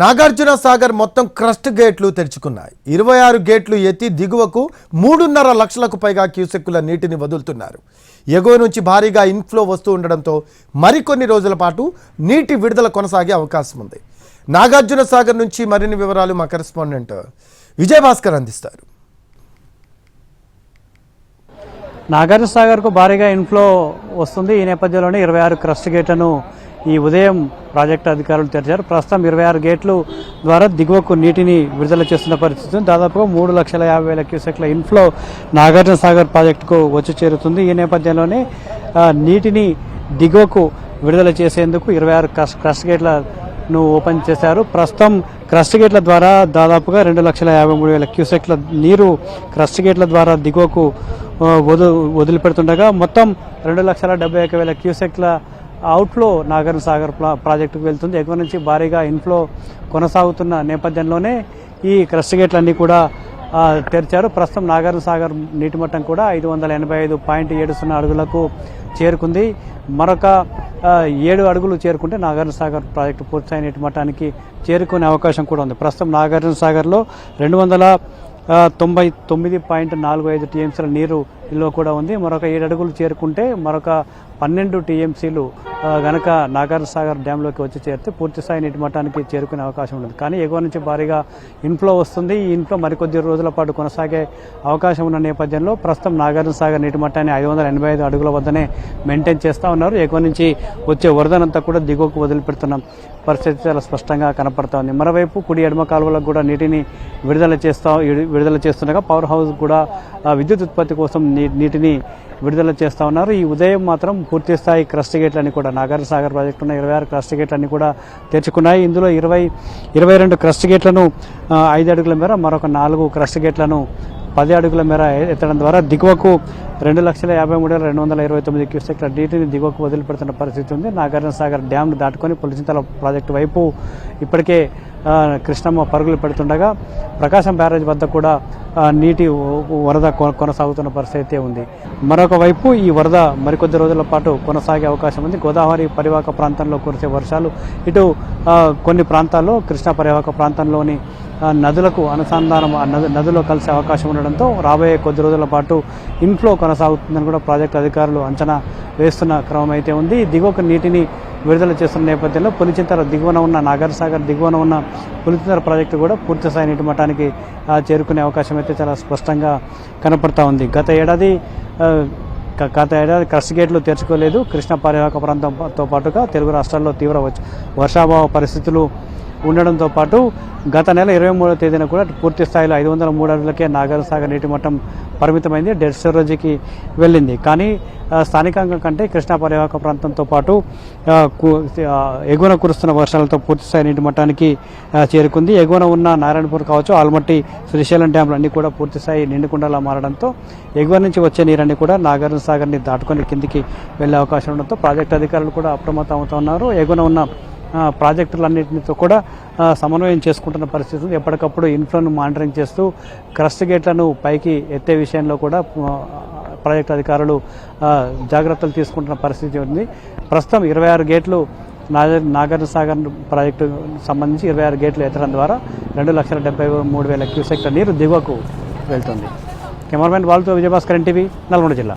నాగార్జున సాగర్ మొత్తం క్రస్ట్ గేట్లు తెరుచుకున్నాయి. ఇరవై ఆరు గేట్లు ఎత్తి దిగువకు మూడున్నర లక్షలకు పైగా క్యూసెక్కుల నీటిని వదులుతున్నారు. ఎగువ నుంచి భారీగా ఇన్ఫ్లో వస్తూ ఉండడంతో మరికొన్ని రోజుల పాటు నీటి విడుదల కొనసాగే అవకాశం ఉంది. నాగార్జున సాగర్ నుంచి మరిన్ని వివరాలు మా కరెస్పాండెంట్ విజయభాస్కర్ అందిస్తారు. నాగార్జున సాగర్కు భారీగా ఇన్ఫ్లో వస్తుంది. ఈ నేపథ్యంలోనే ఇరవై ఆరు క్రస్ట్ గేట్లను ఈ ఉదయం ప్రాజెక్టు అధికారులు తెరిచారు. ప్రస్తుతం ఇరవై ఆరు గేట్లు ద్వారా దిగువకు నీటిని విడుదల చేస్తున్న పరిస్థితి. దాదాపుగా మూడు లక్షల యాభై వేల క్యూసెక్ల ఇన్ఫ్లో నాగార్జున సాగర్ ప్రాజెక్టుకు వచ్చి చేరుతుంది. ఈ నేపథ్యంలోనే నీటిని దిగువకు విడుదల చేసేందుకు ఇరవై ఆరు క్రస్ క్రస్ట్ గేట్లను ఓపెన్ చేశారు. ప్రస్తుతం క్రస్ట్ గేట్ల ద్వారా దాదాపుగా రెండు లక్షల యాభై మూడు వేల క్యూసెక్ల నీరు క్రస్ట్ గేట్ల ద్వారా దిగువకు వదు వదిలిపెడుతుండగా మొత్తం రెండు లక్షల డెబ్బై ఒక వేల క్యూసెక్ల అవుట్ఫ్లో నాగార్జున సాగర్ ప్రా- ప్రాజెక్టుకు వెళ్తుంది. ఎగువ నుంచి భారీగా ఇన్ఫ్లో కొనసాగుతున్న నేపథ్యంలోనే ఈ క్రస్ట్ గేట్లన్నీ కూడా తెరిచారు. ప్రస్తుతం నాగార్జున సాగర్ నీటి మట్టం కూడా ఐదు వందల ఎనభై ఐదు పాయింట్ ఏడు సున్నా అడుగులకు చేరుకుంది. మరొక ఏడు అడుగులు చేరుకుంటే నాగార్జున సాగర్ ప్రాజెక్టు పూర్తయిన నీటి మట్టానికి చేరుకునే అవకాశం కూడా ఉంది. ప్రస్తుతం నాగార్జున సాగర్లో రెండు వందల తొంభై తొమ్మిది పాయింట్ నాలుగు ఐదు టీఎంసీల నీరు ఇల్లో కూడా ఉంది. మరొక ఏడు అడుగులు చేరుకుంటే మరొక పన్నెండు టీఎంసీలు గనక నాగార్జున సాగర్ డ్యాంలోకి వచ్చి చేరితే పూర్తి స్థాయి నీటి మట్టానికి చేరుకునే అవకాశం ఉంటుంది కానీ ఎగువ నుంచి భారీగా ఇన్ఫ్లో వస్తుంది. ఈ ఇన్ఫ్లో మరికొద్ది రోజుల పాటు కొనసాగే అవకాశం ఉన్న నేపథ్యంలో ప్రస్తుతం నాగార్జున సాగర్ నీటి మట్టాన్ని ఐదు వందల ఎనభై ఐదు అడుగుల వద్దనే మెయింటైన్ చేస్తూ ఉన్నారు. ఎగువ నుంచి వచ్చే వరదనంతా కూడా దిగువకు వదిలిపెడుతున్నాం పరిస్థితి చాలా స్పష్టంగా కనపడతా ఉంది. మరోవైపు కుడి ఎడమ కాలువలకు కూడా నీటిని విడుదల చేస్తా విడుదల చేస్తుండగా పవర్ హౌస్ కూడా విద్యుత్ ఉత్పత్తి కోసం నీ- నీటిని విడుదల చేస్తా ఉన్నారు. ఈ ఉదయం మాత్రం పూర్తి స్థాయి క్రస్ట్ గేట్లన్నీ కూడా నాగార్జున సాగర్ ప్రాజెక్టు ఉన్న ఇరవై ఆరు క్రస్ట్ గేట్లన్నీ కూడా తెరుచుకున్నాయి. ఇందులో ఇరవై ఇరవై రెండు క్రస్ట్ గేట్లను ఐదు అడుగుల మేర మరొక నాలుగు క్రస్ట్ గేట్లను పది అడుగుల మేర ఎత్తడం ద్వారా దిగువకు రెండు లక్షల యాభై మూడు వేల రెండు వందల ఇరవై తొమ్మిది క్యూసెక్ల నీటిని దిగువకు వదిలిపెడుతున్న పరిస్థితి ఉంది. నాగార్జున సాగర్ డ్యాంను దాటుకొని పులిచింతల ప్రాజెక్టు వైపు ఇప్పటికే కృష్ణమ్మ పరుగులు పెడుతుండగా ప్రకాశం బ్యారేజ్ వద్ద కూడా నీటి వరద కొనసాగుతున్న పరిస్థితి ఉంది. మరొక వైపు ఈ వరద మరికొద్ది రోజుల పాటు కొనసాగే అవకాశం ఉంది. గోదావరి పరివాహక ప్రాంతంలో కురిసే వర్షాలు ఇటు కొన్ని ప్రాంతాల్లో కృష్ణా పరివాహక ప్రాంతంలోని నదులకు అనుసంధానం నది నదిలో కలిసే అవకాశం ఉండడంతో రాబోయే కొద్ది రోజుల పాటు ఇన్ఫ్లో కొనసాగుతుందని కూడా ప్రాజెక్టు అధికారులు అంచనా వేస్తున్న క్రమం అయితే ఉంది. దిగువకు నీటిని విడుదల చేస్తున్న నేపథ్యంలో పులిచింతల దిగువన ఉన్న నాగర్ సాగర్ దిగువన ఉన్న పులిచింతల ప్రాజెక్టు కూడా పూర్తి స్థాయి నీటి మఠానికి చేరుకునే అవకాశం అయితే చాలా స్పష్టంగా కనపడతా ఉంది. గత ఏడాది గత ఏడాది క్రస్ట్ గేట్లు తెరుచుకోలేదు. కృష్ణ పరివాహక ప్రాంతంతో పాటుగా తెలుగు రాష్ట్రాల్లో తీవ్ర వర్షాభావ పరిస్థితులు ఉండడంతో పాటు గత నెల ఇరవై మూడో తేదీన కూడా పూర్తి స్థాయిలో ఐదు వందల మూడు అడుగులకే నాగార్జునసాగర్ నీటి మట్టం పరిమితమైంది డెడ్ స్టోరేజీకి వెళ్ళింది. కానీ స్థానికంగా కంటే కృష్ణా పరివాహక ప్రాంతంతో పాటు ఎగువన కురుస్తున్న వర్షాలతో పూర్తి స్థాయి నీటి మట్టానికి చేరుకుంది. ఎగువన ఉన్న నారాయణపూర్ కావచ్చు ఆల్మట్టి శ్రీశైలం డ్యాంలు అన్నీ కూడా పూర్తి స్థాయి నిండుకుండలా మారడంతో ఎగువ నుంచి వచ్చే నీరన్నీ కూడా నాగార్జున సాగర్ని దాటుకొని కిందికి వెళ్ళే అవకాశం ఉండడంతో ప్రాజెక్టు అధికారులు కూడా అప్రమత్తం అవుతున్నారు ఎగువన ఉన్న ప్రాజెక్టులన్నింటితో కూడా సమన్వయం చేసుకుంటున్న పరిస్థితి ఎప్పటికప్పుడు ఇన్ఫ్లోను మానిటరింగ్ చేస్తూ క్రస్ట్ గేట్లను పైకి ఎత్తే విషయంలో కూడా ప్రాజెక్టు అధికారులు జాగ్రత్తలు తీసుకుంటున్న పరిస్థితి ఉంది. ప్రస్తుతం ఇరవై ఆరు గేట్లు నాగ నాగార్జున సాగర్ ప్రాజెక్టు సంబంధించి ఇరవై ఆరు గేట్లు ఎత్తడం ద్వారా రెండు లక్షల డెబ్బై మూడు వేల క్యూసెక్ల నీరు దిగువకు వెళ్తుంది. కెమెరామెన్ వాళ్ళతో విజయభాస్కర్ ఎన్టీవీ నల్గొండ జిల్లా.